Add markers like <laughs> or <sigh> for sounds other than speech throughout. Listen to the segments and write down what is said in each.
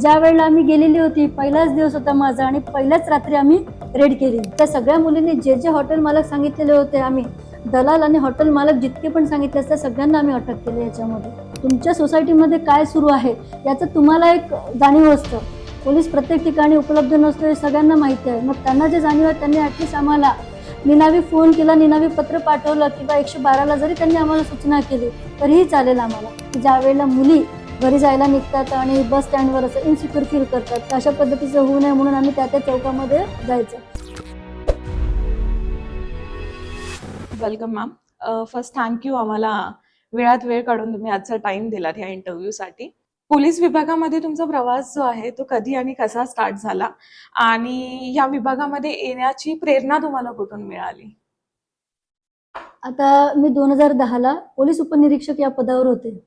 ज्या वेळेला आम्ही गेलेली होती पहिलाच दिवस होता माझा आणि पहिल्याच रात्री आम्ही रेड केली. त्या सगळ्या मुलींनी जे जे हॉटेल मालक सांगितलेले होते आम्ही दलाल आणि हॉटेल मालक जितके पण सांगितले असते सगळ्यांना आम्ही अटक केली याच्यामध्ये. तुमच्या सोसायटीमध्ये काय सुरू आहे याचं तुम्हाला एक जाणीव असतं. पोलीस प्रत्येक ठिकाणी उपलब्ध नसतो हे सगळ्यांना माहिती आहे. मग त्यांना जे जाणीव आहे त्यांनी ॲटलिस्ट आम्हाला निनावी फोन केला निनावी पत्र पाठवलं किंवा एकशे बाराला जरी त्यांनी आम्हाला सूचना केली तरीही चालेल आम्हाला. की ज्या वेळेला मुली घरी जायला निघतात आणि बस स्टँडवर असं इन्सिक्युअर फील करतात. अशा पद्धतीचं होऊ नये म्हणून आम्ही त्या त्या चौकामध्ये जायचं. वेलकम मॅम फर्स्ट थँक्यू आम्हाला वेळात वेळ काढून तुम्ही आजचा टाइम दिलात या इंटरव्ह्यूसाठी पोलीस विभागामध्ये तुमचा प्रवास जो आहे तो कधी आणि कसा स्टार्ट झाला? आणि या विभागामध्ये येण्याची प्रेरणा तुम्हाला कुठून मिळाली? आता मी दोन हजार दहाला पोलीस उपनिरीक्षक या पदावर होते.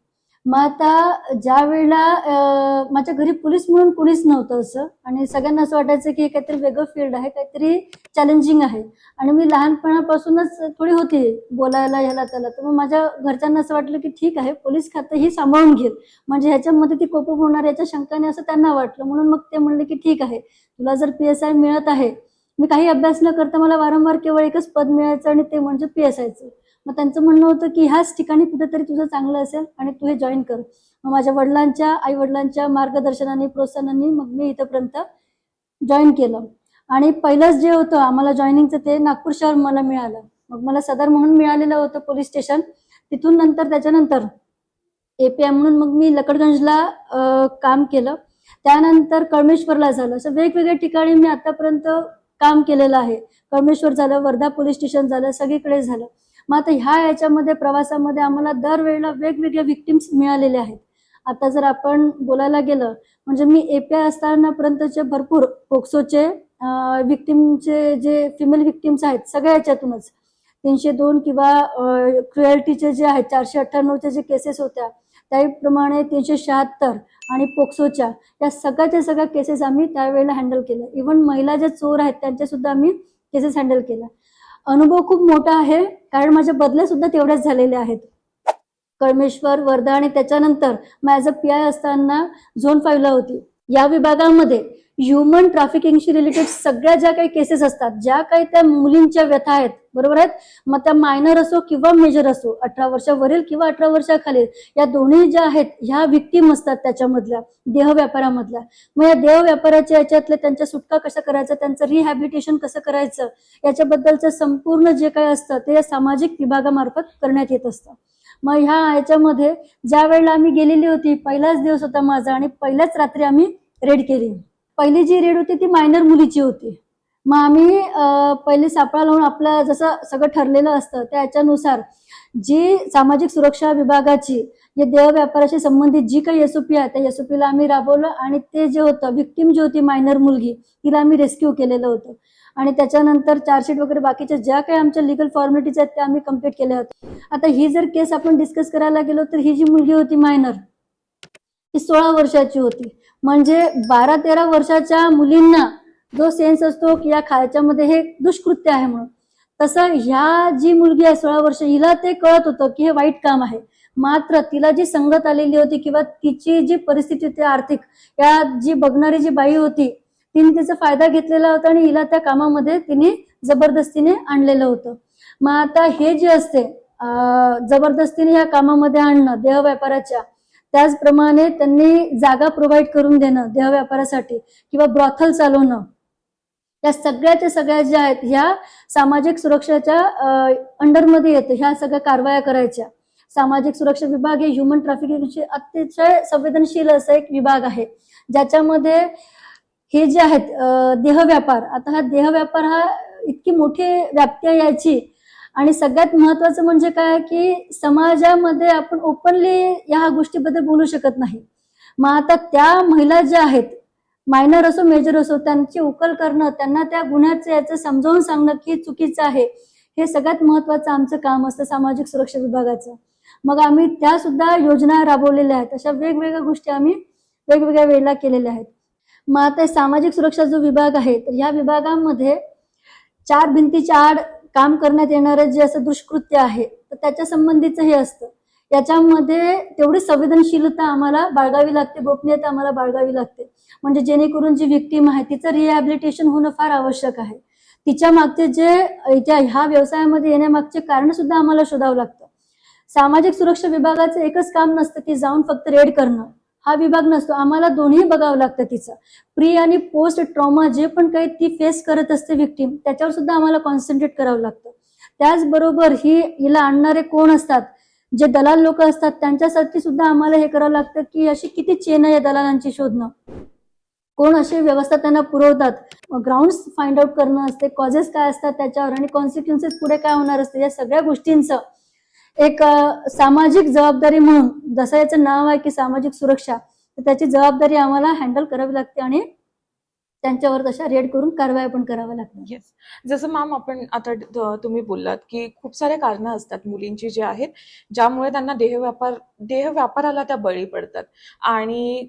मग आता ज्या वेळेला माझ्या घरी पोलीस म्हणून कोणीच नव्हतं असं. आणि सगळ्यांना असं वाटायचं की हे काहीतरी वेगळं फील्ड आहे काहीतरी चॅलेंजिंग आहे. आणि मी लहानपणापासूनच थोडी होती बोलायला ह्याला त्याला. तर मग माझ्या घरच्यांना असं वाटलं की ठीक आहे पोलीस खातं ही सांभाळून घेईल. म्हणजे ह्याच्यामध्ये ती कोप होणार याच्या शंकाने असं त्यांना वाटलं. म्हणून मग ते म्हणले की ठीक आहे तुला जर पी एस आय मिळत आहे मी काही अभ्यास न करता मला वारंवार केवळ एकच पद मिळायचं आणि ते म्हणजे पी एस आयचं मग त्यांचं म्हणणं होतं की ह्याच ठिकाणी कुठेतरी तुझं चांगलं असेल आणि तू हे जॉईन कर. मग माझ्या वडिलांच्या आई वडिलांच्या मार्गदर्शनाने प्रोत्साहनाने मग मी इथंपर्यंत जॉईन केलं. आणि पहिलंच जे होतं आम्हाला जॉईनिंगचं ते नागपूर शहर मला मिळालं. मग मला सदर म्हणून मिळालेलं होतं पोलीस स्टेशन तिथून नंतर त्याच्यानंतर एपीआय म्हणून मग मी लकडगंजला काम केलं. त्यानंतर कळमेश्वरला झालं. असं वेगवेगळ्या ठिकाणी मी आतापर्यंत काम केलेलं आहे. कळमेश्वर झालं वर्धा पोलीस स्टेशन झालं सगळीकडे झालं. मग आता ह्या याच्यामध्ये प्रवासामध्ये आम्हाला दरवेळेला वेगवेगळे विक्टिम्स मिळालेले आहेत. आता जर आपण बोलायला गेलं म्हणजे मी एपीआय असतानापर्यंतचे भरपूर पोक्सोचे विक्टिमचे जे फिमेल विक्टिम्स आहेत सगळ्या याच्यातूनच. तीनशे दोन किंवा क्रुएल्टीचे जे आहेत चारशे अठ्ठ्याण्णवच्या जे केसेस होत्या त्याप्रमाणे तीनशे शहात्तर आणि पोक्सोच्या या सगळ्याच्या सगळ्या केसेस आम्ही त्यावेळेला हँडल केलं. इव्हन महिला ज्या चोर आहेत त्यांच्या सुद्धा आम्ही केसेस हँडल केल्या. अनुभव खूप मोठा आहे कारण माझ्या बदले सुद्धा तेवढ्याच झालेले आहेत. कळमेश्वर वर्धा आणि त्याच्यानंतर ॲज अ पी आय असताना झोन फाईव्हला होती. या विभागामध्ये ह्युमन ट्रॅफिकिंगशी रिलेटेड सगळ्या ज्या काही केसेस असतात ज्या काही त्या मुलींच्या व्यथा आहेत बरोबर आहेत? मग त्या मायनर असो किंवा मेजर असो अठरा वर्षावरील किंवा अठरा वर्षाखालील या दोन्ही ज्या आहेत ह्या विक्टीम असतात त्याच्यामधल्या देह व्यापारामधल्या. मग या देह व्यापाराच्या याच्यातल्या त्यांच्या सुटका कशा करायचं त्यांचं रिहॅबिलिटेशन कसं करायचं याच्याबद्दलचं संपूर्ण जे काही असतं ते या सामाजिक विभागामार्फत करण्यात येत असतं. मग ह्या याच्यामध्ये ज्या वेळेला आम्ही गेलेली होती पहिलाच दिवस होता माझा आणि पहिल्याच रात्री आम्ही रेड केली. पहिली जी रेड होती ती मायनर मुलीची होती. मग आम्ही पहिले सापळा लावून आपलं जसं सगळं ठरलेलं असतं त्याच्यानुसार जी सामाजिक सुरक्षा विभागाची जे देह व्यापाराशी संबंधित जी काही एसओपी आहे त्या एसओपीला आम्ही राबवलं आणि ते जे होतं विक्टीम जी होती मायनर मुलगी तिला आम्ही रेस्क्यू केलेलं होतं. आणि त्याच्यानंतर चार्जशीट वगैरे बाकीच्या ज्या काही आमच्या लिगल फॉर्मॅलिटीज आहेत त्या आम्ही कंप्लीट केल्या होत्या. आता ही जर केस आपण डिस्कस करायला गेलो तर ही जी मुलगी होती मायनर ती सोळा वर्षाची होती. म्हणजे बारा तेरा वर्षाच्या मुलींना जो सेन्स असतो की या खायच्यामध्ये हे दुष्कृत्य आहे म्हणून. तसं ह्या जी मुलगी आहे सोळा वर्ष हिला ते कळत होतं की हे वाईट काम आहे. मात्र तिला जी संगत आलेली होती किंवा तिची जी परिस्थिती होती आर्थिक या जी बघणारी जी बाई होती तिने त्याचा फायदा घेतलेला होता आणि हिला त्या कामामध्ये तिने जबरदस्तीने आणलेलं होतं. मग आता हे जे असते जबरदस्तीने या कामामध्ये आणणं देह व्यापाराच्या त्याचप्रमाणे त्यांनी जागा प्रोव्हाइड करून देणं देह व्यापारासाठी किंवा ब्रॉथल चालवणं या सगळ्याच्या सगळ्या ज्या आहेत ह्या सामाजिक सुरक्षेच्या अंडरमध्ये येतं. ह्या सगळ्या कारवाया करायच्या. सामाजिक सुरक्षा विभाग हे ह्युमन ट्रॅफिकिंगचे अतिशय संवेदनशील असं एक विभाग आहे. ज्याच्यामध्ये हे जे आहेत देह व्यापार आता हा देह व्यापार हा इतकी मोठी व्याप्ती यायची याची आणि सगळ्यात महत्वाचं म्हणजे काय की समाजामध्ये आपण ओपनली या गोष्टीबद्दल बोलू शकत नाही. मग आता त्या महिला ज्या आहेत मायनर असो मेजर असो त्यांची उकल करणं त्यांना त्या गुन्ह्याचं याचं समजावून सांगणं की चुकीचं आहे हे सगळ्यात महत्वाचं आमचं काम असतं सामाजिक सुरक्षा विभागाचं. मग आम्ही त्या सुद्धा योजना राबवलेल्या आहेत. अशा वेगवेगळ्या गोष्टी आम्ही वेगवेगळ्या वेळेला केलेल्या आहेत. मग आता सामाजिक सुरक्षा जो विभाग आहे तर या विभागामध्ये चार भिंतीच्या आड काम करण्यात येणारं जे असं दुष्कृत्य आहे तर त्याच्या संबंधीचं हे असतं. याच्यामध्ये तेवढी संवेदनशीलता आम्हाला बाळगावी लागते गोपनीयता आम्हाला बाळगावी लागते. म्हणजे जेणेकरून जी विक्टीम आहे तिचं रिहॅबिलिटेशन होणं फार आवश्यक आहे. तिच्या मागचे जे त्या ह्या व्यवसायामध्ये येण्यामागचे कारण सुद्धा आम्हाला शोधावं लागतं. सामाजिक सुरक्षा विभागाचं एकच काम नसतं की जाऊन फक्त रेड करणं. हा विभाग नसतो. आम्हाला दोन्ही बघावं लागतं तिचं. प्री आणि पोस्ट ट्रॉमा जे पण काही ती फेस करत असते विक्टीम त्याच्यावर सुद्धा आम्हाला कॉन्सन्ट्रेट करावं लागतं. त्याचबरोबर ही हिला आणणारे कोण असतात? जे दलाल लोक असतात त्यांच्यासाठी सुद्धा आम्हाला हे करावं लागतं की अशी किती चेन आहे या दलालांची शोधणं? कोण अशी व्यवस्था त्यांना पुरवतात? ग्राउंड फाइंड आउट करणं असते कॉजेस काय असतात त्याच्यावर आणि कॉन्सिक्वेन्सेस पुढे काय होणार असते या सगळ्या गोष्टींचं एक सामाजिक जबाबदारी म्हणून जसं याचं नाव आहे की सामाजिक सुरक्षा तर त्याची जबाबदारी आम्हाला हँडल करावी लागते आणि त्यांच्यावर तशा रेड करून कारवाई पण कराव्या लागतात येस जसं मॅम आपण आता तुम्ही बोललात की खूप सारे कारणं असतात मुलींची जी आहेत ज्यामुळे त्यांना देह व्यापार देह व्यापाराला त्या बळी पडतात. आणि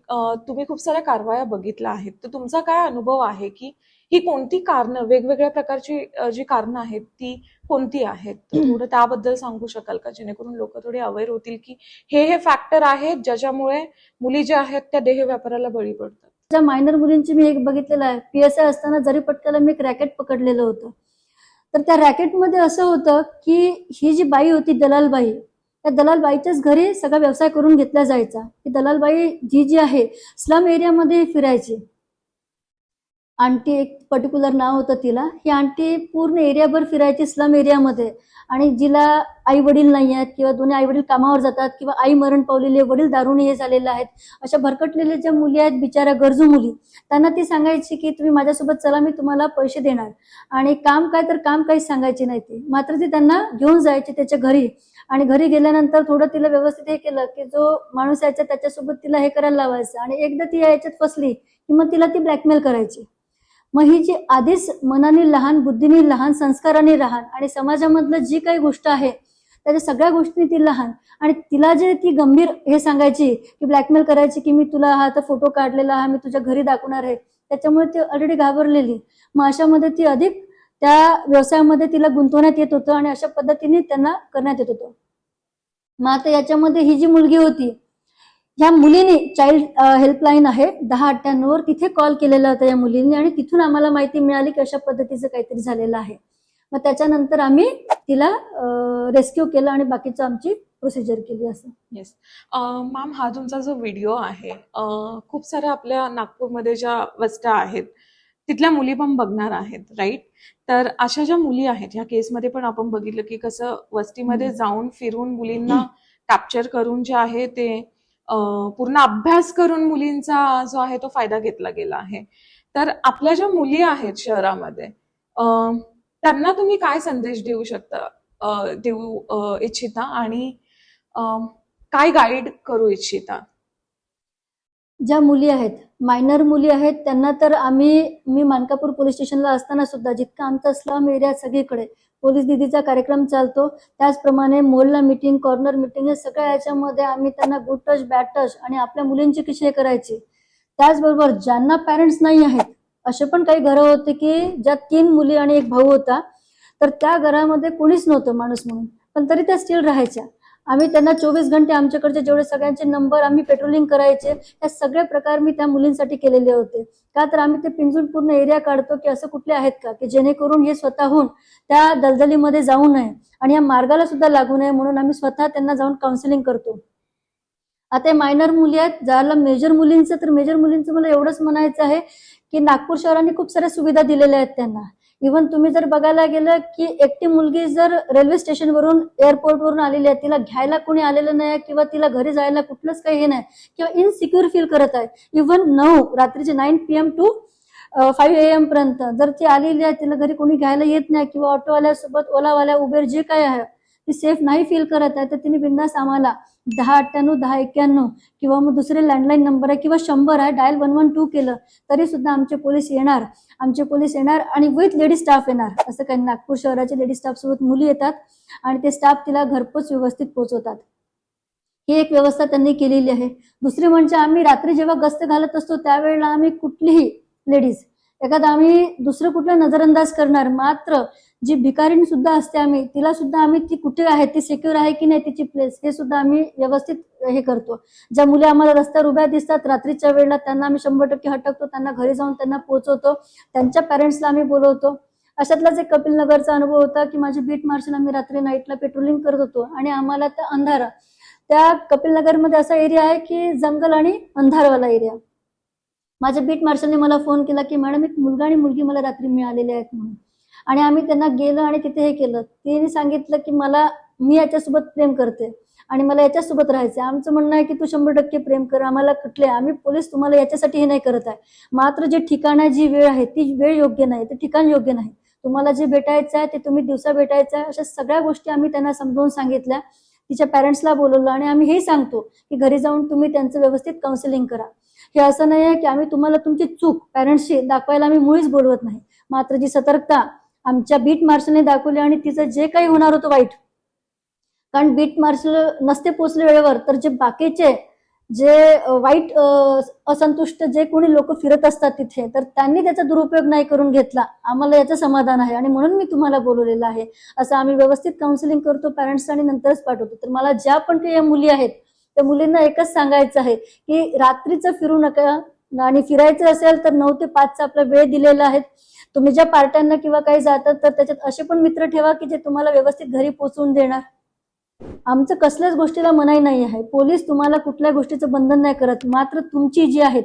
तुम्ही खूप साऱ्या कारवाया बघितल्या आहेत. तर तुमचा काय अनुभव आहे की ही कोणती कारणं वेगवेगळ्या प्रकारची जी कारणं आहेत ती कोणती आहेत? थोडं त्याबद्दल सांगू शकाल का? जेणेकरून लोक थोडे अवेअर होतील की हे हे फॅक्टर आहेत ज्याच्यामुळे मुली ज्या आहेत त्या देह व्यापाराला बळी पडतात. ज्या मायनर मुलींची मी एक बघितलेलं आहे. पीएसआय असताना जरी पटकाला मी एक रॅकेट पकडलेलं होतं. तर त्या रॅकेटमध्ये असं होतं की ही जी बाई होती दलालबाई त्या दलालबाईच्याच घरी सगळा व्यवसाय करून घेतला जायचा. की दलालबाई जी जी आहे स्लम एरियामध्ये फिरायची. आंटी एक पर्टिक्युलर नाव होतं तिला. ही आंटी पूर्ण एरियाभर फिरायची स्लम एरियामध्ये. आणि जिला आई वडील नाही आहेत किंवा दोन्ही आई वडील कामावर जातात किंवा आई मरण पावलेले वडील दारुणी हे झालेले आहेत अशा भरकटलेल्या ज्या मुली आहेत बिचाऱ्या गरजू मुली त्यांना ती सांगायची की तुम्ही माझ्यासोबत चला मी तुम्हाला पैसे देणार. आणि काम काय तर काम काहीच सांगायचे नाही ती. मात्र ती त्यांना घेऊन जायची त्याच्या घरी. आणि घरी गेल्यानंतर थोडं तिला व्यवस्थित हे केलं की जो माणूस यायचा त्याच्यासोबत तिला हे करायला लावायचं. आणि एकदा ती याच्यात फसली की मग तिला ती ब्लॅकमेल करायची. मग ही जी आधीच मनाने लहान बुद्धीने लहान संस्काराने लहान आणि समाजामधलं जी काही गोष्ट आहे त्याच्या सगळ्या गोष्टी ती लहान आणि तिला जे ती गंभीर हे सांगायची की ब्लॅकमेल करायची की मी तुला हा तर फोटो काढलेला हा मी तुझ्या घरी दाखवणार आहे त्याच्यामुळे ती ऑलरेडी घाबरलेली. मग अशामध्ये ती अधिक त्या व्यवसायामध्ये तिला गुंतवण्यात येत होतं आणि अशा पद्धतीने त्यांना करण्यात येत होतं. मग आता याच्यामध्ये ही जी मुलगी होती ह्या मुलीने चाइल्ड हेल्पलाईन आहे दहा अठ्ठ्याण्णववर तिथे कॉल केलेला होता या मुलींनी आणि तिथून आम्हाला माहिती मिळाली की अशा पद्धतीचं काहीतरी झालेलं आहे. मग त्याच्यानंतर आम्ही तिला रेस्क्यू केलं आणि बाकीचं आमची प्रोसिजर केली असं. येस मॅम हा तुमचा जो व्हिडिओ आहे खूप साऱ्या आपल्या नागपूरमध्ये ज्या वस्त्या आहेत तिथल्या मुली पण बघणार आहेत राईट तर अशा ज्या मुली आहेत ह्या केसमध्ये पण आपण बघितलं की कसं वस्तीमध्ये. जाऊन फिरून मुलींना कॅप्चर करून जे आहे ते पूर्ण अभ्यास करून मुलींचा जो आहे तो फायदा घेतला गेला आहे. तर आपल्या ज्या मुली आहेत शहरामध्ये त्यांना तुम्ही काय संदेश देऊ शकता देऊ इच्छिता? आणि काय गाईड करू इच्छिता? ज्या मुली आहेत मायनर मुली आहेत त्यांना तर आम्ही मी मानकापूर पोलीस स्टेशनला असताना सुद्धा जितका आमचा स्लम एरिया सगळीकडे पोलीस दिदीचा कार्यक्रम चालतो. त्याचप्रमाणे मोलला मिटिंग कॉर्नर मिटिंग या सगळ्या याच्यामध्ये आम्ही त्यांना गुड टच बॅड टच आणि आपल्या मुलींची कशी हे करायची? त्याचबरोबर ज्यांना पॅरेंट्स नाही आहेत असे पण काही घरं होते की ज्या तीन मुली आणि एक भाऊ होता तर त्या घरामध्ये कोणीच नव्हतं माणूस म्हणून. पण तरी त्या स्टील राहायच्या. आम्ही त्यांना चोवीस घंटे आमच्याकडचे जेवढे सगळ्यांचे नंबर आम्ही पेट्रोलिंग करायचे हे सगळे प्रकार मी त्या मुलींसाठी केलेले होते. का तर आम्ही ते पिंजून पूर्ण एरिया काढतो की असं कुठले आहेत का? की जेणेकरून हे स्वतःहून त्या दलदलीमध्ये जाऊ नये आणि या मार्गाला सुद्धा लागू नये म्हणून आम्ही स्वतः त्यांना जाऊन काउन्सिलिंग करतो. आता मायनर मुली आहेत ज्याला मेजर मुलींचं तर मेजर मुलींचं मला एवढंच म्हणायचं आहे की नागपूर शहराने खूप साऱ्या सुविधा दिलेल्या आहेत त्यांना. इव्हन तुम्ही जर बघायला गेलं की एकटी मुलगी जर रेल्वे स्टेशनवरून एअरपोर्टवरून आलेली आहे तिला घ्यायला कोणी आलेलं नाही किंवा तिला घरी जायला कुठलंच काही हे नाही किंवा इनसिक्युअर फील करत आहे. इव्हन नऊ रात्रीचे nine P M to five A M पर्यंत जर ती आलेली आहे तिला घरी कोणी घ्यायला येत नाही किंवा ऑटोवाल्यासोबत ओलावाल्या उबेर जे काय आहे ती सेफ नाही फील करत आहे तर तिने बिंदास आम्हाला दहा अठ्ठ्याण्णव दहा एक्क्याण्णव किंवा मग दुसरे लँडलाईन नंबर आहे किंवा शंभर आहे डायल वन वन टू केलं तरी सुद्धा आमचे पोलीस येणार. आमचे पोलीस येणार आणि विथ लेडी स्टाफ येणार. असं काही नागपूर शहराचे लेडी स्टाफ सोबत मुली येतात आणि ते स्टाफ तिला घरपोच व्यवस्थित पोहोचवतात ही एक व्यवस्था त्यांनी केलेली आहे. दुसरी म्हणजे आम्ही रात्री जेव्हा गस्त घालत असतो त्यावेळेला आम्ही कुठलीही लेडीज एखादा आम्ही दुसरं कुठलं नजरअंदाज करणार मात्र जी भिकारीण सुद्धा असते आम्ही तिला सुद्धा आम्ही ती कुठे आहे ती सिक्युअर आहे की नाही तिची प्लेस हे सुद्धा आम्ही व्यवस्थित हे करतो. ज्या मुली आम्हाला रस्त्यावर उभ्या दिसतात रात्रीच्या वेळेला त्यांना आम्ही शंभर टक्के हटकतो त्यांना घरी जाऊन त्यांना पोहोचवतो त्यांच्या पॅरेंट्सला आम्ही बोलवतो. अशातलाच एक कपिल नगरचा अनुभव होता की माझी बीट मार्शल आम्ही रात्री नाईटला पेट्रोलिंग करत होतो आणि आम्हाला त्या अंधारा त्या कपिल नगरमध्ये असा एरिया आहे की जंगल आणि अंधारवाला एरिया माझ्या बीट मार्शलने मला फोन केला की मॅडम एक मुलगा आणि मुलगी मला रात्री मिळालेली आहेत म्हणून. आणि आम्ही त्यांना गेलो आणि तिथे हे केलं. तिने सांगितलं की मला मी याच्यासोबत प्रेम करते आणि मला याच्यासोबत राहायचं आमचं म्हणणं आहे की तू शंभर टक्के प्रेम कर आम्हाला कुठले आम्ही पोलीस तुम्हाला याच्यासाठी हे नाही करत आहे. मात्र जे ठिकाण आहे जी वेळ आहे ती वेळ योग्य नाही ते ठिकाण योग्य नाही. तुम्हाला जे भेटायचं आहे ते तुम्ही दिवसा भेटायचं आहे अशा सगळ्या गोष्टी आम्ही त्यांना समजावून सांगितल्या. तिच्या पॅरेंट्सला बोलवलं आणि आम्ही हे सांगतो की घरी जाऊन तुम्ही त्यांचं व्यवस्थित काउन्सिलिंग करा. हे असं नाही आहे की आम्ही तुम्हाला तुमची चूक पॅरेंट्सची दाखवायला आम्ही मुळीच बोलवत नाही. मात्र जी सतर्कता. आमच्या बीट मार्शलने दाखवली आणि तिचं जे काही होणार होतं वाईट. कारण बीट मार्शल नसते पोचले वेळेवर तर जे बाकीचे जे वाईट असंतुष्ट जे कोणी लोक फिरत असतात तिथे तर त्यांनी त्याचा दुरुपयोग नाही करून घेतला. आम्हाला याचं समाधान आहे आणि म्हणून मी तुम्हाला बोलवलेलं आहे. असं आम्ही व्यवस्थित काउन्सिलिंग करतो पॅरेंट्स आणि नंतरच पाठवतो. तर मला ज्या पण काही या मुली आहेत त्या मुलींना एकच सांगायचं आहे की रात्रीचं फिरू नका. आणि फिरायचं असेल तर नऊ ते पाचचा आपला वेळ दिलेला आहे. तुम्ही ज्या पार्ट्यांना किंवा काही जातात तर त्याच्यात असे पण मित्र ठेवा की जे तुम्हाला व्यवस्थित घरी पोचवून देणार. आमचं कसल्याच गोष्टीला मनाई नाही आहे. पोलीस तुम्हाला कुठल्या गोष्टीचं बंधन नाही करत. मात्र तुमची जी आहेत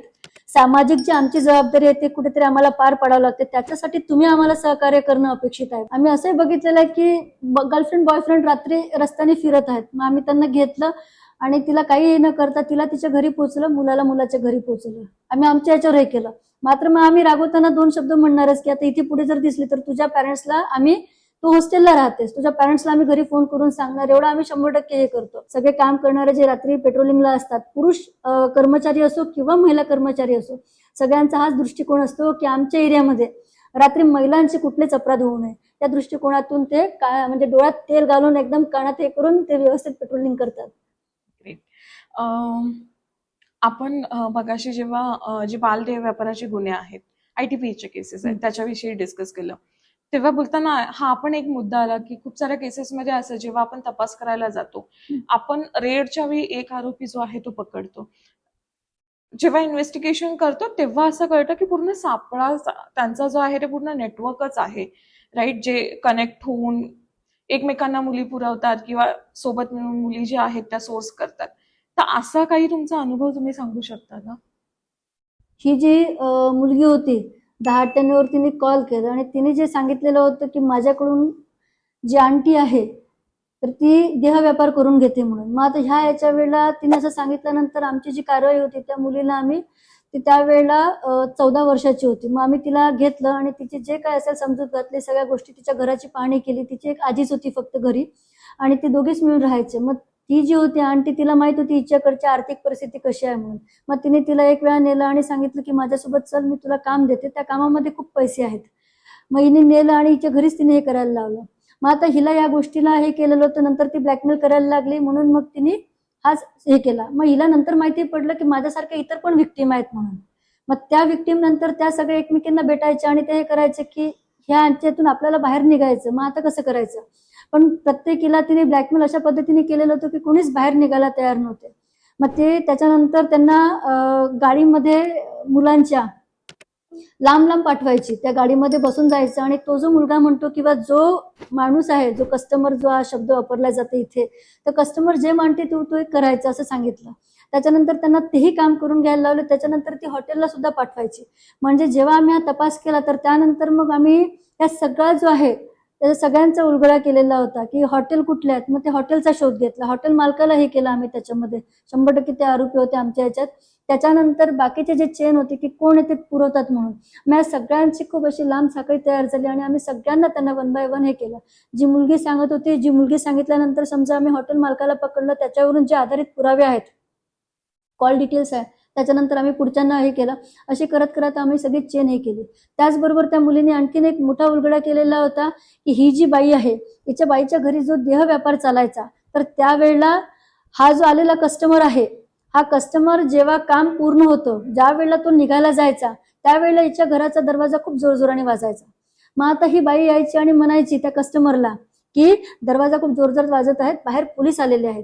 सामाजिक जी आमची जबाबदारी आहे ते कुठेतरी आम्हाला पार पाडावं लागते. त्याच्यासाठी तुम्ही आम्हाला सहकार्य करणं अपेक्षित आहे. आम्ही असंही बघितलेलं आहे की गर्लफ्रेंड बॉयफ्रेंड रात्री रस्त्याने फिरत आहेत. मग आम्ही त्यांना घेतलं आणि तिला काही न करता तिला तिच्या घरी पोहोचलं मुलाला मुलाच्या घरी पोहोचलं. आम्ही आमच्या याच्यावर हे केलं. मात्र मग आम्ही रागवताना दोन शब्द म्हणणारच की आता इथे पुढे जर दिसली तर तुझ्या पॅरेंट्सला आम्ही तू हॉस्टेलला राहतेस. तुझ्या पॅरेंट्सला आम्ही घरी फोन करून सांगणार. एवढं आम्ही शंभर टक्के हे करतो. सगळे काम करणारे जे रात्री पेट्रोलिंगला असतात पुरुष कर्मचारी असो किंवा महिला कर्मचारी असो सगळ्यांचा हाच दृष्टिकोन असतो की आमच्या एरियामध्ये रात्री महिलांचे कुठलेच अपराध होऊ नये. त्या दृष्टिकोनातून ते का म्हणजे डोळ्यात तेल घालून एकदम कानात हे करून ते व्यवस्थित पेट्रोलिंग करतात. आपण मगाशी जेव्हा जे बालदेह व्यापाराचे गुन्हे आहेत आय टी पीचे केसेस आहेत. त्याच्याविषयी डिस्कस केलं. तेव्हा बोलताना हा पण एक मुद्दा आला की खूप साऱ्या केसेसमध्ये असं जेव्हा आपण तपास करायला जातो. आपण रेडच्या वेळी एक आरोपी जो आहे तो पकडतो. जेव्हा इन्व्हेस्टिगेशन करतो तेव्हा असं कळतं की पूर्ण सापळा त्यांचा जो आहे ते पूर्ण नेटवर्कच आहे. राईट जे कनेक्ट होऊन एकमेकांना मुली पुरवतात किंवा सोबत मिळून मुली ज्या आहेत त्या सोर्स करतात. तर असा काही तुमचा अनुभव तुम्ही सांगू शकता का? ही जी मुलगी होती दहा अठ्ठ्याण्णववर तिने कॉल केला आणि तिने जे सांगितलेलं होतं की माझ्याकडून जी आंटी आहे तर ती देह व्यापार करून घेते म्हणून. मग आता ह्या याच्या वेळेला तिने असं सांगितल्यानंतर आमची जी कारवाई होती त्या मुलीला आम्ही ती त्यावेळेला चौदा वर्षाची होती. मग आम्ही तिला घेतलं आणि तिचे जे काय असेल समजूत घातले सगळ्या गोष्टी तिच्या घराची पाहणी केली. तिची एक आजीच होती फक्त घरी आणि ते दोघेच मिळून राहायचे. मग ती जी होती आंटी तिला माहीत होती हिच्याकडची आर्थिक परिस्थिती कशी आहे म्हणून. मग तिने तिला एक वेळा नेलं आणि सांगितलं की माझ्यासोबत चल मी तुला काम देते. त्या कामामध्ये खूप पैसे आहेत. मग हिने नेलं आणि हिच्या घरीच तिने हे करायला लावलं. मग आता हिला या गोष्टीला हे केलेलं होतं नंतर ती ब्लॅकमेल करायला लागली. म्हणून मग तिने हाच हे केला. मग हिला नंतर माहिती पडलं की माझ्यासारख्या इतर पण विक्टीम आहेत म्हणून. मग त्या विक्टीम नंतर त्या सगळ्या एकमेकींना भेटायच्या आणि ते हे करायचे की ह्या यांच्यातून आपल्याला बाहेर निघायचं. मग आता कसं करायचं? पण प्रत्येकीला तिने ब्लॅकमेल अशा पद्धतीने केलेलं होतं की कोणीच बाहेर निघायला तयार नव्हते. मग ते त्याच्यानंतर त्यांना गाडीमध्ये मुलांच्या लांब लांब पाठवायची. त्या गाडीमध्ये बसून जायचं आणि तो जो मुलगा म्हणतो किंवा जो माणूस आहे जो कस्टमर जो हा शब्द वापरला जातो इथे तर कस्टमर जे मानते तो तो एक करायचा असं सांगितलं. त्याच्यानंतर त्यांना तेही काम करून घ्यायला लावलं. त्याच्यानंतर ती हॉटेलला सुद्धा पाठवायची. म्हणजे जेव्हा आम्ही हा तपास केला तर त्यानंतर मग आम्ही या सगळा जो आहे त्याचा सगळ्यांचा उलगडा केलेला होता की हॉटेल कुठले आहेत? मग ते हॉटेलचा शोध घेतला. हॉटेल मालकाला हे केलं आम्ही त्याच्यामध्ये. शंभर टक्के ते आरोपी होते आमच्या याच्यात त्याच्यानंतर बाकीचे जे चेन होते की कोण येते पुरवतात म्हणून. मग या सगळ्यांची खूप अशी लांब साखळी तयार झाली आणि आम्ही सगळ्यांना त्यांना वन बाय वन हे केलं. जी मुलगी सांगत होती जी मुलगी सांगितल्यानंतर समजा आम्ही हॉटेल मालकाला पकडलं त्याच्यावरून जे आधारित पुरावे आहेत कॉल डिटेल्स आहे त्याच्यानंतर आम्ही पुढच्यांना हे केलं. असे करत करत आम्ही सगळी चेन हे केली. त्याचबरोबर त्या मुलीने आणखीन एक मोठा उलगडा केलेला होता की ही जी बाई आहे हिच्या बाईच्या घरी जो देह व्यापार चालायचा तर त्यावेळेला हा जो आलेला कस्टमर आहे हा कस्टमर जेव्हा काम पूर्ण होतं ज्या वेळेला तो निघायला जायचा त्यावेळेला हिच्या घराचा दरवाजा खूप जोरजोराने वाजायचा. मग आता ही बाई यायची आणि म्हणायची त्या कस्टमरला की दरवाजा खूप जोरजोर वाजत आहेत बाहेर पोलीस आलेले आहेत.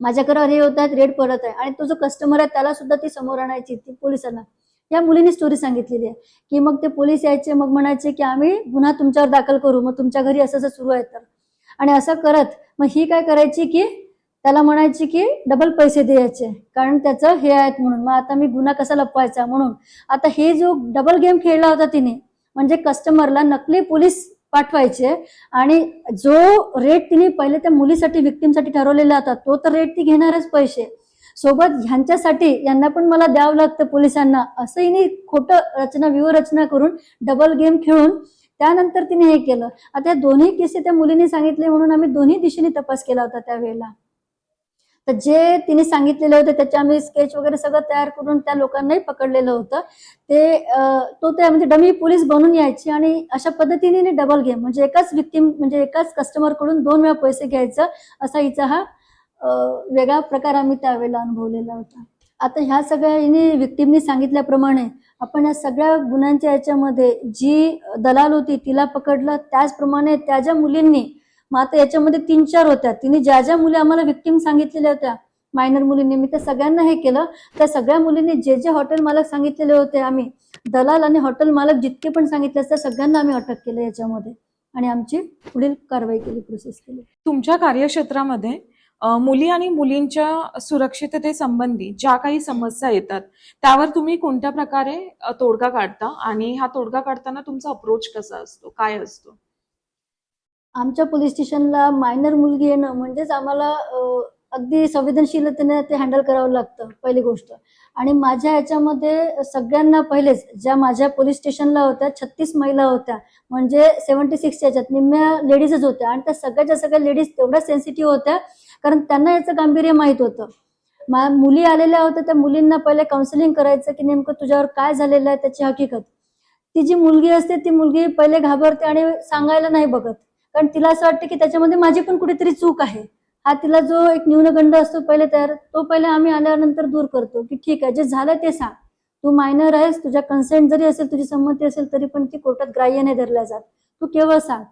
माझ्या घरावर हे होत आहेत रेड पडत आहे. आणि तो जो कस्टमर आहे त्याला सुद्धा ती समोर आणायची ती पोलिसांना. या मुलीने स्टोरी सांगितलेली आहे की मग ते पोलीस यायचे मग म्हणायचे की आम्ही गुन्हा तुमच्यावर दाखल करू मग तुमच्या घरी असं असं सुरू आहे तर. आणि असं करत मग ही काय करायची की त्याला म्हणायची की डबल पैसे द्यायचे कारण त्याचं हे आहेत म्हणून. मग आता मी गुन्हा कसा लपवायचा म्हणून. आता हे जो डबल गेम खेळला होता तिने म्हणजे कस्टमरला नकली पोलीस पाठवायचे. आणि जो रेट तिने पहिले त्या मुलीसाठी विक्टीमसाठी ठरवलेला होता तो तर रेट ती घेणारच पैसे. सोबत ह्यांच्यासाठी यांना पण मला द्यावं लागतं पोलिसांना असं हिने खोटं रचना व्यूहरचना करून डबल गेम खेळून त्यानंतर तिने हे केलं. आता दोन्ही किस्से त्या मुलीने सांगितले म्हणून आम्ही दोन्ही दिशेने तपास केला होता त्यावेळेला. तर जे तिने सांगितलेले होते त्याच्या आम्ही स्केच वगैरे सगळं तयार करून त्या लोकांनाही पकडलेलं होतं. ते तो त्या म्हणजे डमी पोलीस बनून यायची आणि अशा पद्धतीने डबल गेम म्हणजे एकाच विक्टीम म्हणजे एकाच कस्टमरकडून दोन वेळा पैसे घ्यायचं असा हिचा हा वेगळा प्रकार आम्ही त्यावेळेला अनुभवलेला होता. आता ह्या सगळ्या हिने विक्टीमनी सांगितल्याप्रमाणे आपण या सगळ्या गुन्ह्यांच्या याच्यामध्ये जी दलाल होती तिला पकडलं. त्याचप्रमाणे त्या ज्या मुलींनी मग आता याच्यामध्ये तीन चार होत्या. तिने ज्या ज्या मुली आम्हाला विक्टीम सांगितलेल्या होत्या मायनर मुलींनी मी त्या सगळ्यांना हे केलं. त्या सगळ्या मुलींनी जे जे हॉटेल मालक सांगितलेले होते आम्ही दलाल आणि हॉटेल मालक जितके पण सांगितले त्या सगळ्यांना आम्ही अटक केलं याच्यामध्ये. आणि आमची पुढील कारवाई केली प्रोसेस केली. तुमच्या कार्यक्षेत्रामध्ये मुली आणि मुलींच्या सुरक्षिततेसंबंधी ज्या काही समस्या येतात त्यावर तुम्ही कोणत्या प्रकारे तोडगा काढता? आणि हा तोडगा काढताना तुमचा अप्रोच कसा असतो? काय असतो? आमच्या पोलीस स्टेशनला मायनर मुलगी येणं म्हणजेच आम्हाला अगदी संवेदनशीलतेने ते हँडल करावं लागतं पहिली गोष्ट. आणि माझ्या ह्याच्यामध्ये सगळ्यांना पहिलेच ज्या माझ्या पोलीस स्टेशनला होत्या छत्तीस महिला होत्या म्हणजे सेव्हन्टी सिक्सच्या याच्यात. निम्म्या लेडीजच होत्या आणि त्या सगळ्याच्या सगळ्या लेडीज तेवढ्या सेन्सिटिव्ह होत्या कारण त्यांना याचं गांभीर्य माहीत होतं. मा मुली आलेल्या होत्या त्या मुलींना पहिले काउन्सिलिंग करायचं की नेमकं तुझ्यावर काय झालेलं आहे त्याची हकीकत. ती जी मुलगी असते ती मुलगी पहिले घाबरते आणि सांगायला नाही बघत. कारण तिला असं वाटतं की त्याच्यामध्ये माझी पण कुठेतरी चूक आहे. हा तिला जो एक न्यूनगंड असतो पहिले तयार तो पहिले आम्ही आल्यानंतर दूर करतो की ठीक आहे जे झालं ते सांग. तू मायनर आहेस तुझ्या कन्सेंट जरी असेल तुझी संमती असेल तरी पण ती कोर्टात ग्राह्य नाही धरल्या जात. तू केवळ सांग.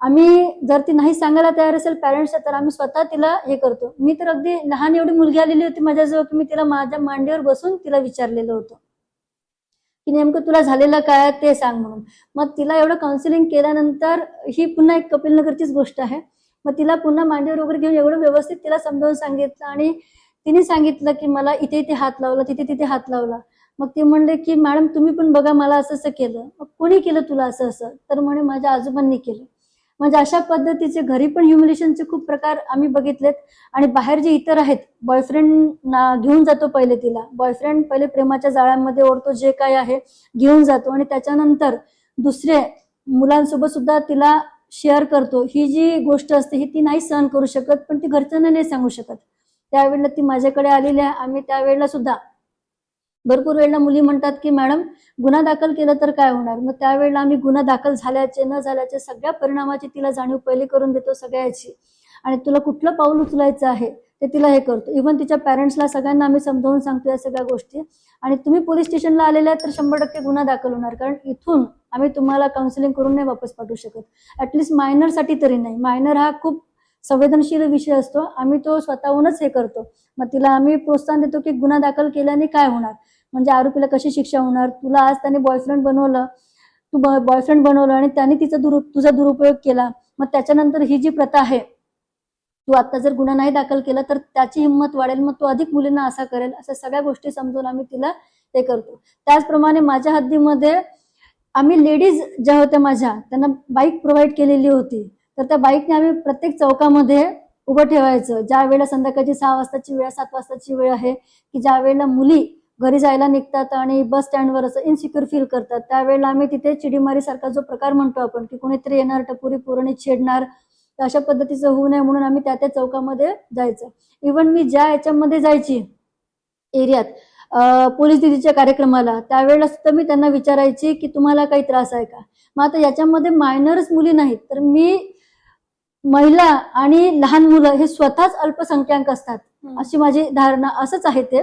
आम्ही जर ती नाही सांगायला तयार असेल पॅरेंट्सला तर आम्ही स्वतः तिला हे करतो. मी तर अगदी लहान एवढी मुलगी आलेली होती माझ्याजवळ की मी तिला माझ्या मांडीवर बसून तिला विचारलेलं होतं. की नेमकं तुला झालेलं काय ते सांग म्हणून. मग तिला एवढं काउन्सिलिंग केल्यानंतर ही पुन्हा एक कपिलनगरचीच गोष्ट आहे. मग तिला पुन्हा मांडीवर वगैरे घेऊन एवढं व्यवस्थित तिला समजावून सांगितलं आणि तिने सांगितलं की मला इथे इथे हात लावला तिथे तिथे हात लावला. मग ते म्हणले की मॅडम तुम्ही पण बघा मला असं असं केलं. मग कोणी केलं तुला असं असं? तर म्हणे माझ्या आजोबांनी केलं. म्हणजे अशा पद्धतीचे घरी पण ह्युमिलेशनचे खूप प्रकार आम्ही बघितलेत. आणि बाहेर जे इतर आहेत बॉयफ्रेंड घेऊन जातो पहिले तिला. बॉयफ्रेंड पहिले प्रेमाच्या जाळ्यामध्ये ओढतो जे काय आहे घेऊन जातो. आणि त्याच्यानंतर दुसरे मुलांसोबत सुद्धा तिला शेअर करतो. ही जी गोष्ट असते ही ती नाही सहन करू शकत पण ती घरच्यांना नाही सांगू शकत. त्यावेळेला ती माझ्याकडे आलेली आहे. आम्ही त्यावेळेला सुद्धा भरपूर वेळेला मुली म्हणतात की मॅडम गुन्हा दाखल केला तर काय होणार? मग त्यावेळेला आम्ही गुन्हा दाखल झाल्याचे न झाल्याचे सगळ्या परिणामाची तिला जाणीव पहिले करून देतो सगळ्याची. आणि तुला कुठलं पाऊल उचलायचं आहे ते तिला हे करतो. इव्हन तिच्या पॅरेंट्सला सगळ्यांना आम्ही समजावून सांगतो या सगळ्या गोष्टी. आणि तुम्ही पोलीस स्टेशनला आलेल्या तर शंभर टक्के गुन्हा दाखल होणार. कारण इथून आम्ही तुम्हाला काउन्सिलिंग करून नाही वापस पाठवू शकत. ऍटलिस्ट मायनरसाठी तरी नाही. मायनर हा खूप संवेदनशील विषय असतो. आम्ही तो स्वतःहूनच हे करतो. मग तिला आम्ही प्रोत्साहन देतो की गुन्हा दाखल केल्याने काय होणार? म्हणजे आरोपीला कशी शिक्षा होणार? तुला आज त्याने बॉयफ्रेंड बनवलं. तू बॉयफ्रेंड बनवलं आणि त्याने तिचा दुरु तुझा दुरुपयोग केला. मग त्याच्यानंतर ही जी प्रथा आहे तू आता जर गुन्हा नाही दाखल केला तर त्याची हिंमत वाढेल. मग तो अधिक मुलींना असा करेल. अशा सगळ्या गोष्टी समजून आम्ही तिला ते करतो. त्याचप्रमाणे माझ्या हद्दीमध्ये आम्ही लेडीज ज्या होत्या माझ्या त्यांना बाईक प्रोव्हाइड केलेली होती. तर त्या बाईकने आम्ही प्रत्येक चौकामध्ये उभं ठेवायचं. ज्या वेळेला संध्याकाळची सहा वाजताची वेळ सात वाजताची वेळ आहे की ज्या वेळेला मुली घरी जायला निघतात आणि बस स्टँडवर असं इनसिक्युअर फील करतात. त्यावेळेला आम्ही तिथे चिडीमारीसारखा जो प्रकार म्हणतो आपण की कोणीतरी येणार टपुरी पुरणी छेडणार अशा पद्धतीचं होऊ नये म्हणून आम्ही त्या त्या चौकामध्ये जायचं. इवन मी ज्या याच्यामध्ये जायची एरियात पोलीस दिदीच्या कार्यक्रमाला त्यावेळेला सुद्धा मी त्यांना विचारायची की तुम्हाला काही त्रास आहे का? मग आता याच्यामध्ये मायनरच मुली नाहीत तर मी महिला आणि लहान मुलं हे स्वतःच अल्पसंख्याक असतात अशी माझी धारणा असंच आहे ते.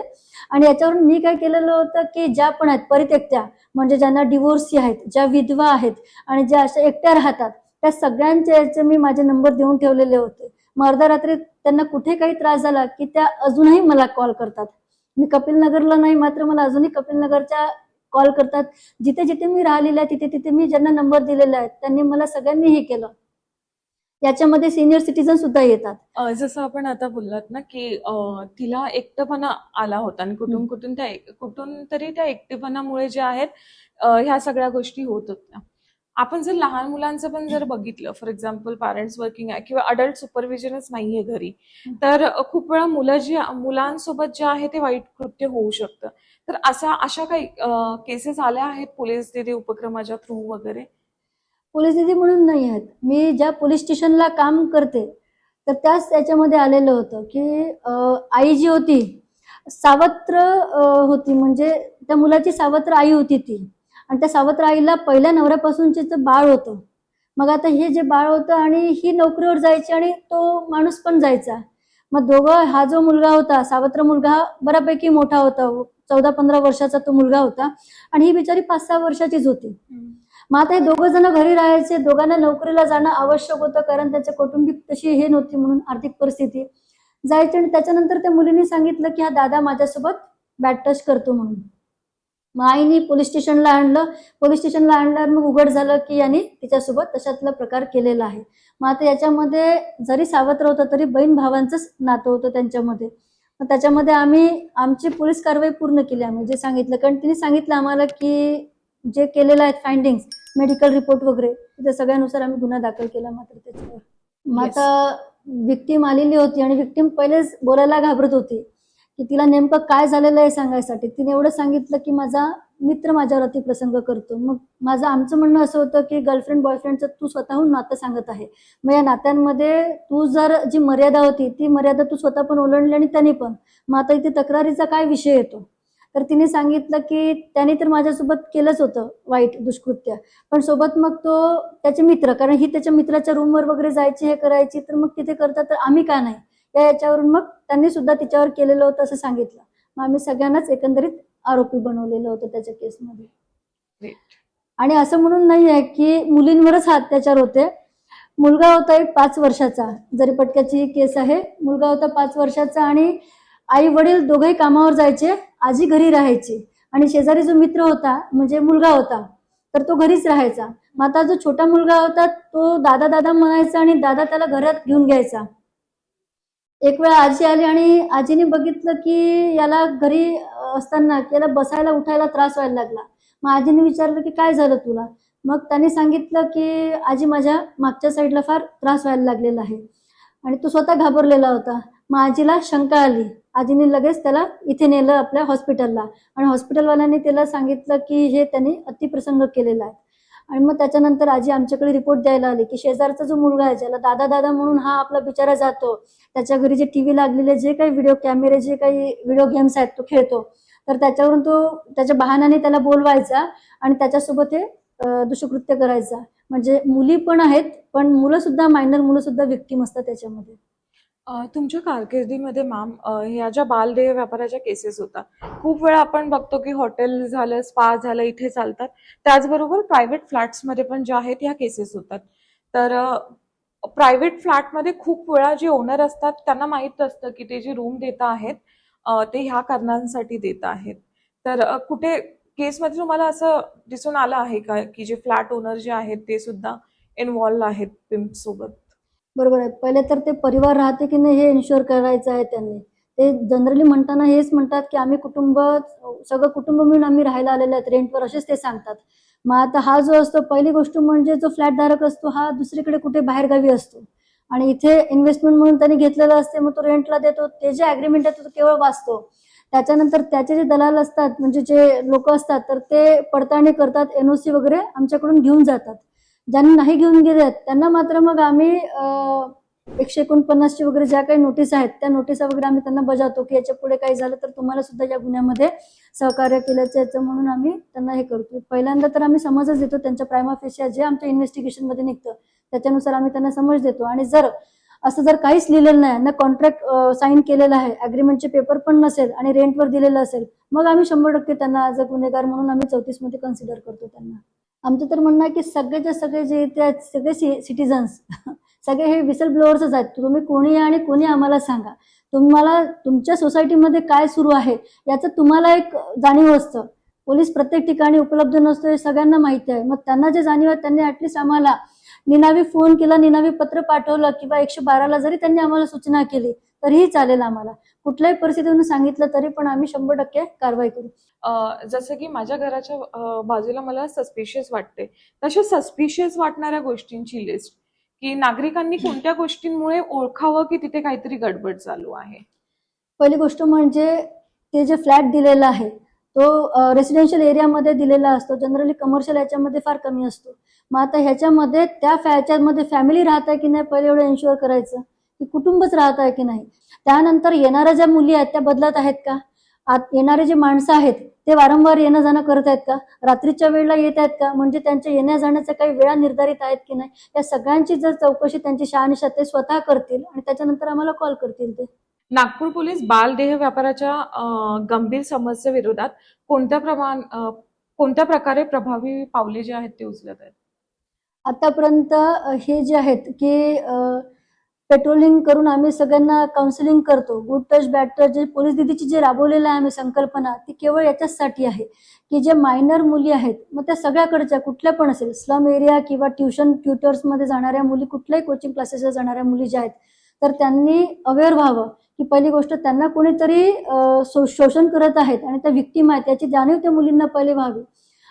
आणि याच्यावरून मी काय केलेलं होतं की ज्या पण आहेत परित्यक्त्या म्हणजे ज्यांना डिवोर्सी आहेत ज्या विधवा आहेत आणि ज्या अशा एकट्या राहतात त्या सगळ्यांचे याचे मी माझे नंबर देऊन ठेवलेले होते. मग अर्ध्या रात्री त्यांना कुठे काही त्रास झाला की त्या अजूनही मला कॉल करतात. मी कपिलनगरला नाही मात्र मला अजूनही कपिलनगरच्या कॉल करतात. जिथे जिथे मी राहिलेले आहे तिथे तिथे मी ज्यांना नंबर दिलेले आहेत त्यांनी मला सगळ्यांनी हे केलं. याच्यामध्ये सिनियर सिटीजन सुद्धा येतात जसं आपण आता बोललात ना की तिला एकटेपणा आला होता आणि कुठून. कुठून त्या कुठून तरी त्या एकटेपणामुळे जे आहेत ह्या सगळ्या गोष्टी होत होत्या आपण जर लहान मुलांचं पण जर बघितलं फॉर एक्झाम्पल पॅरेंट्स वर्किंग आहे किंवा अडल्ट सुपरविजनच नाहीये घरी. तर खूप वेळा मुलं जी मुलांसोबत जे आहे ते वाईट कृत्य होऊ शकतं तर असा अशा काही केसेस आल्या आहेत पोलीस दिदी उपक्रमाच्या थ्रू वगैरे पोलीस दिदी म्हणून नाही आहेत. मी ज्या पोलीस स्टेशनला काम करते तर त्याच त्याच्यामध्ये आलेलं होतं की आई जी होती सावत्र होती. म्हणजे त्या मुलाची सावत्र आई होती ती. आणि त्या सावत्र आईला पहिल्या नवऱ्यापासूनचे बाळ होतं. मग आता हे जे बाळ होतं आणि ही नोकरीवर जायची आणि तो माणूस पण जायचा. मग दोघं हा जो मुलगा होता सावत्र मुलगा हा बऱ्यापैकी मोठा होता. चौदा पंधरा वर्षाचा तो मुलगा होता. आणि ही बिचारी पाच सहा वर्षाचीच होती. मग आता हे दोघं जण घरी राहायचे दोघांना नोकरीला जाणं आवश्यक होतं कारण त्याच्या कौटुंबिक तशी हे नव्हती म्हणून आर्थिक परिस्थिती. जायची आणि त्याच्यानंतर त्या मुलीने सांगितलं की हा दादा माझ्यासोबत बॅट टच करतो म्हणून. मग आईने पोलीस स्टेशनला आणलं. पोलीस स्टेशनला आणल्यावर मग उघड झालं की यांनी तिच्यासोबत तशातला प्रकार केलेला आहे. मग आता याच्यामध्ये जरी सावत्र होतं तरी बहीण भावांचंच नातं होतं त्यांच्यामध्ये. मग त्याच्यामध्ये आम्ही आमची पोलीस कारवाई पूर्ण केली आम्ही. जे सांगितलं कारण तिने सांगितलं आम्हाला की जे केलेलं आहेत फाइंडिंग्स मेडिकल रिपोर्ट वगैरे त्या सगळ्यानुसार आम्ही गुन्हा दाखल केला मात्र त्याच्यावर. आता विक्टीम आलेली होती आणि विक्टीम पहिलेच बोलायला घाबरत होती की तिला नेमकं काय झालेलं आहे सांगायसाठी. तिने एवढं सांगितलं की माझा मित्र माझ्यावर अतिप्रसंग करतो. मग माझं आमचं म्हणणं असं होतं की गर्लफ्रेंड बॉयफ्रेंडचं तू स्वतःहून नातं सांगत आहे. मग या नात्यांमध्ये तू जर जी मर्यादा होती ती मर्यादा तू स्वतः पण ओलांडली आणि त्याने पण. मग आता इथे तक्रारीचा काय विषय येतो? तर तिने सांगितलं की त्याने तर माझ्यासोबत केलंच होतं वाईट दुष्कृत्य. पण सोबत मग तो त्याचे मित्र कारण ही त्याच्या मित्राच्या रूमवर वगैरे जायची हे करायची तर मग तिथे करतात तर आम्ही का नाही? या याच्यावरून मग त्यांनी सुद्धा तिच्यावर केलेलं होतं असं सांगितलं. मग आम्ही सगळ्यांनाच एकंदरीत आरोपी बनवलेलं होतं त्याच्या केसमध्ये. आणि असं म्हणून नाही आहे की मुलींवरच हा अत्याचार होते. मुलगा होता एक पाच वर्षाचा. जरी पटक्याची ही केस आहे मुलगा होता पाच वर्षाचा आणि आई वडील दोघेही कामावर जायचे आजी घरी राहायची. आणि शेजारी जो मित्र होता म्हणजे मुलगा होता तर तो घरीच राहायचा. मग आता जो छोटा मुलगा होता तो दादा दादा म्हणायचा आणि दादा त्याला घरात घेऊन घ्यायचा. एक वेळा आजी आली आणि आजीने बघितलं की याला घरी असताना की याला बसायला उठायला त्रास व्हायला लागला. मग आजीने विचारलं की काय झालं तुला? मग त्याने सांगितलं की आजी माझ्या मागच्या साईडला फार त्रास व्हायला लागलेला आहे. आणि तो स्वतः घाबरलेला होता. मग आजीला शंका आली. आजीने लगेच त्याला इथे नेलं आपल्या हॉस्पिटलला आणि हॉस्पिटलवाल्यांनी त्याला सांगितलं की हे त्यांनी अतिप्रसंग केलेला आहे. आणि मग त्याच्यानंतर आजी आमच्याकडे रिपोर्ट द्यायला आली की शेजारचा जो मुलगा आहे ज्याला दादा दादा म्हणून हा आपला बिचारा जातो त्याच्या घरी जे टीव्ही लागलेले जे काही व्हिडिओ कॅमेरे जे काही व्हिडिओ गेम्स आहेत तो खेळतो. तर त्याच्यावरून तो त्याच्या बहानाने त्याला बोलवायचा आणि त्याच्यासोबत हे दुष्कृत्य करायचा. म्हणजे मुली पण आहेत पण मुलं सुद्धा मायनर मुलं सुद्धा विक्टीम असतात त्याच्यामध्ये. तुमच्या कारकिर्दीमध्ये मॅम ह्या ज्या बालदेह व्यापाराच्या केसेस होतात खूप वेळा आपण बघतो की हॉटेल झालं स्पा झालं इथे चालतात. त्याचबरोबर प्रायव्हेट फ्लॅट्समध्ये पण ज्या आहेत ह्या केसेस होतात. तर प्रायव्हेट फ्लॅटमध्ये खूप वेळा जे ओनर असतात त्यांना माहीत असतं की ते जे रूम देत आहेत ते ह्या कारणांसाठी देत आहेत. तर कुठे केसमध्ये तुम्हाला असं दिसून आलं आहे का की जे फ्लॅट ओनर जे आहेत ते सुद्धा इन्व्हॉल्व आहेत पिम्प सोबत? बरोबर आहे. पहिले तर ते परिवार राहते की नाही हे इन्शुअर करायचं आहे त्यांनी. ते जनरली म्हणताना हेच म्हणतात की आम्ही कुटुंब सगळं कुटुंब मिळून आम्ही राहायला आलेले आहेत. रेंटवर असेच ते सांगतात. मग आता हा जो असतो पहिली गोष्ट म्हणजे जो फ्लॅट धारक असतो हा दुसरीकडे कुठे बाहेरगावी असतो. आणि इथे इन्व्हेस्टमेंट म्हणून त्यांनी घेतलेला असते मग तो रेंटला देतो. ते जे अग्रीमेंट आहे तो केवळ वाचतो. त्याच्यानंतर त्याचे जे दलाल असतात म्हणजे जे लोक असतात तर ते पडताळणी करतात एनओसी वगैरे आमच्याकडून घेऊन जातात. ज्यांनी नाही घेऊन गेलेत त्यांना मात्र मग आम्ही एकशे एकोणपन्नासची वगैरे ज्या काही नोटीस आहेत त्या नोटिसा वगैरे आम्ही त्यांना बजावतो की याच्यापुढे काही झालं तर तुम्हाला सुद्धा या गुन्ह्यामध्ये सहकार्य केल्याचं याचं म्हणून आम्ही त्यांना हे करतो. पहिल्यांदा तर आम्ही समजच देतो त्यांच्या प्रायमाफेशिया जे आमच्या इन्व्हेस्टिगेशनमध्ये निघतं त्याच्यानुसार आम्ही त्यांना समज देतो. आणि जर असं जर काहीच लिहिलेलं नाही ना कॉन्ट्रॅक्ट साईन केलेलं आहे अग्रीमेंटचे पेपर पण नसेल आणि रेंटवर दिलेलं असेल मग आम्ही शंभर टक्के त्यांना ॲज अ गुन्हेगार म्हणून आम्ही चौतीसमध्ये कन्सिडर करतो त्यांना. आमचं तर म्हणणं आहे की सगळेचे सगळे जे इथे आहेत सगळे सिटिझन्स <laughs> सगळे हे विसल ब्लोअर्सच आहेत तुम्ही कोणी आणि कोणी आम्हाला सांगा. तुम्हाला तुमच्या सोसायटीमध्ये काय सुरू आहे याचं तुम्हाला एक जाणीव असतं. पोलीस प्रत्येक ठिकाणी उपलब्ध नसतो हे सगळ्यांना माहिती आहे. मग त्यांना जे जाणीव आहे त्यांनी ऍटलिस्ट आम्हाला निनावी फोन केला निनावी पत्र पाठवलं किंवा एकशे बाराला जरी त्यांनी आम्हाला सूचना केली तरीही चालेल आम्हाला. कुठल्याही परिस्थितीतून सांगितलं तरी पण आम्ही शंभर टक्के कारवाई करू. जसं की माझ्या घराच्या बाजूला मला सस्पिशियस वाटते. तशा सस्पिशियस वाटणाऱ्या गोष्टींची लिस्ट की नागरिकांनी कोणत्या गोष्टींमुळे ओळखावं की तिथे काहीतरी गडबड चालू आहे? पहिली गोष्ट म्हणजे ते जे फ्लॅट दिलेला आहे तो रेसिडेन्शियल एरियामध्ये दिलेला असतो. जनरली कमर्शियल याच्यामध्ये फार कमी असतो. मग आता ह्याच्यामध्ये त्या ह्याच्यामध्ये फॅमिली राहत आहे की नाही पहिले एवढं एन्श्युअर करायचं. की कुटुंबच राहत आहे की नाही? त्यानंतर येणाऱ्या ज्या मुली आहेत त्या बदलत आहेत का? आत येणारे जे माणसं आहेत ते वारंवार येणं जाणं करत आहेत का? रात्रीच्या वेळेला येत आहेत का? म्हणजे त्यांच्या येण्या जाण्याच्या काही वेळा निर्धारित आहेत की नाही? या सगळ्यांची जर चौकशी त्यांची शहानिशा ते स्वतः करतील आणि त्याच्यानंतर आम्हाला कॉल करतील ते. नागपूर पोलीस बालदेह व्यापाराच्या गंभीर समस्येविरोधात कोणत्या प्रमाण कोणत्या प्रकारे प्रभावी पावले जे आहेत ते उचलत आहेत? आतापर्यंत हे जे आहेत की पेट्रोलिंग करून आम्ही सगळ्यांना काउन्सिलिंग करतो. गुड टच बॅड टच जे पोलीस दिदीची जे राबवलेलं आहे आम्ही संकल्पना ती केवळ याच्याचसाठी आहे की जे मायनर मुली आहेत मग त्या सगळ्याकडच्या कुठल्या पण असेल स्लम एरिया किंवा ट्युशन ट्युटर्समध्ये जाणाऱ्या मुली कुठल्याही कोचिंग क्लासेसला जाणाऱ्या मुली ज्या आहेत तर त्यांनी अवेअर व्हावं की पहिली गोष्ट त्यांना कोणीतरी शो- शोषण करत आहेत आणि त्या विक्टीम आहेत याची जाणीव त्या मुलींना पहिले व्हावी.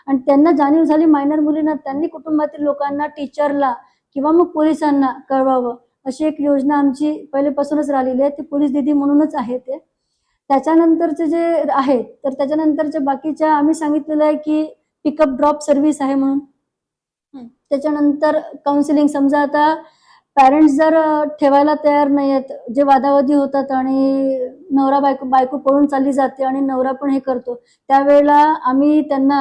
आणि त्यांना जाणीव झाली मायनर मुलींना त्यांनी कुटुंबातील लोकांना टीचरला किंवा मग पोलिसांना कळवावं. अशी एक योजना आमची पहिलेपासूनच राहिलेली आहे. ती पोलीस दिदी म्हणूनच आहे ते. त्याच्यानंतरचे जे आहेत तर त्याच्यानंतरच्या बाकीच्या आम्ही सांगितलेलं आहे की पिकअप ड्रॉप सर्व्हिस आहे म्हणून. त्याच्यानंतर काउन्सिलिंग समजा आता पॅरेंट्स जर ठेवायला तयार नाही आहेत जे वादावादी होतात आणि नवरा बायको बायको पळून चालली जाते आणि नवरा पण हे करतो त्यावेळेला आम्ही त्यांना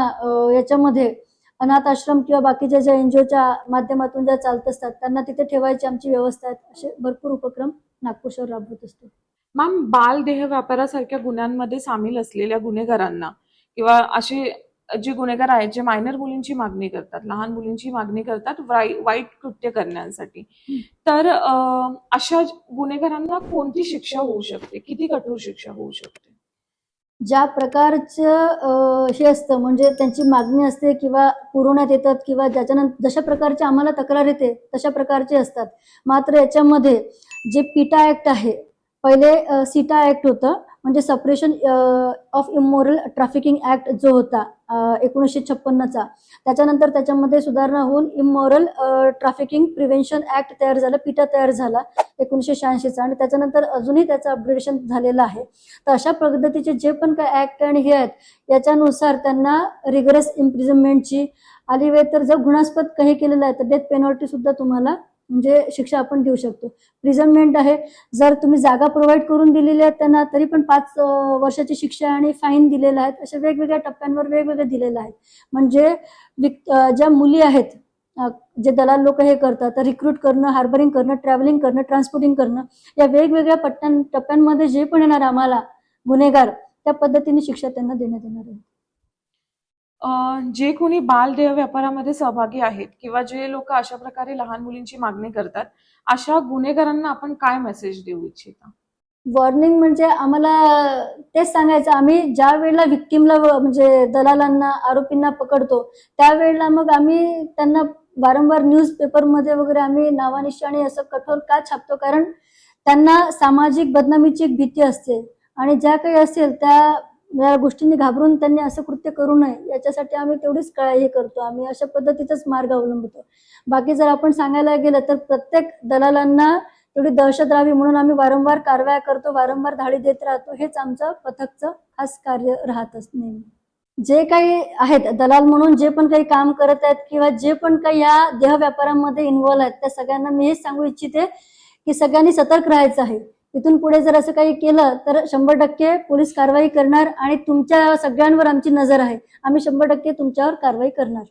याच्यामध्ये अनाथ आश्रम किंवा बाकीच्या ज्या एनजीओच्या माध्यमातून ज्या चालत असतात त्यांना तिथे ठेवायची आमची व्यवस्था आहे. असे भरपूर उपक्रम नागपूर शहर राबवत असतो. मॅम बालदेह व्यापारासारख्या गुन्ह्यांमध्ये सामील असलेल्या गुन्हेगारांना किंवा असे जे गुन्हेगार आहेत जे मायनर मुलींची मागणी करतात लहान मुलींची मागणी करतात वाई- वाईट कृत्य करण्यासाठी. तर अशा गुन्हेगारांना कोणती शिक्षा होऊ शकते? किती कठोर शिक्षा होऊ शकते? ज्या प्रकारचं हे असतं म्हणजे त्यांची मागणी असते किंवा पुरवण्यात येतात किंवा ज्याच्यानंतर जशा प्रकारची आम्हाला तक्रार येते तशा प्रकारचे असतात. मात्र याच्यामध्ये जे पिटा ऍक्ट आहे पहिले सीटा सिटा ऍक्ट होतं म्हणजे suppression of immoral trafficking act जो होता एकोणीसशे छप्पन्नचा त्याच्यानंतर त्याच्यामध्ये सुधारणा होऊन इमोरल ट्रॅफिकिंग प्रिव्हेन्शन ऍक्ट तयार झाला पिटा तयार झाला एकोणीसशे शहाऐंशीचा. आणि त्याच्यानंतर अजूनही त्याचं अपग्रेडेशन झालेलं आहे. तर अशा पद्धतीचे जे पण काही ऍक्ट आणि हे आहेत याच्यानुसार त्यांना रिगरस इम्प्रिझनमेंटची आली वेळ. तर जर गुणास्पद काही केलेलं आहे तर डेथ पेनॉल्टी सुद्धा तुम्हाला म्हणजे शिक्षा आपण देऊ शकतो. प्रिझनमेंट आहे. जर तुम्ही जागा प्रोव्हाइड करून दिलेली आहेत त्यांना तरी पण पाच वर्षाची शिक्षा आणि फाईन दिलेल्या आहेत. अशा वेगवेगळ्या टप्प्यांवर वेगवेगळे दिलेले आहेत म्हणजे विक- ज्या मुली आहेत जे दलाल लोक हे करतात तर रिक्रूट करणं हार्बरिंग करणं ट्रॅव्हलिंग करणं ट्रान्सपोर्टिंग करणं या वेगवेगळ्या पट्ट्यां टप्प्यांमध्ये जे पण येणार आम्हाला गुन्हेगार त्या पद्धतीने शिक्षा त्यांना देण्यात येणार आहे. जे कोणी बालदेह व्यापारामध्ये सहभागी आहेत किंवा जे लोक अशा प्रकारे लहान मुलींची मागणी करतात अशा गुन्हेगारांना आपण काय मेसेज देऊ इच्छिता? वॉर्निंग म्हणजे आम्हाला तेच सांगायचं आम्ही ज्या वेळेला व्हिक्टीमला म्हणजे दलालांना आरोपींना पकडतो त्यावेळेला मग आम्ही त्यांना वारंवार न्यूज पेपरमध्ये वगैरे आम्ही नावानिशाणी असं कठोर का छापतो? कारण त्यांना सामाजिक बदनामीची एक भीती असते. आणि ज्या काही असेल त्या या गोष्टींनी घाबरून त्यांनी असं कृत्य करू नये याच्यासाठी आम्ही तेवढीच कळ हे करतो. आम्ही अशा पद्धतीचाच मार्ग अवलंबतो. बाकी जर आपण सांगायला गेलं तर प्रत्येक दलालांना तेवढी दहशत राहावी म्हणून आम्ही वारंवार कारवाया करतो वारंवार धाडी देत राहतो. हेच आमचं पथकचं खास कार्य राहतच नेहमी. जे काही आहेत दलाल म्हणून जे पण काही काम करत आहेत किंवा जे पण काही या देह व्यापारामध्ये इन्व्हॉल्व आहेत त्या सगळ्यांना मी हेच सांगू इच्छिते की सगळ्यांनी सतर्क राहायचं आहे. तिथून पुढे जर असं काही केलं तर शंभर टक्के पोलीस कारवाई करणार आणि तुमच्या सगळ्यांवर आमची नजर आहे. आम्ही शंभर टक्के तुमच्यावर कारवाई करणार.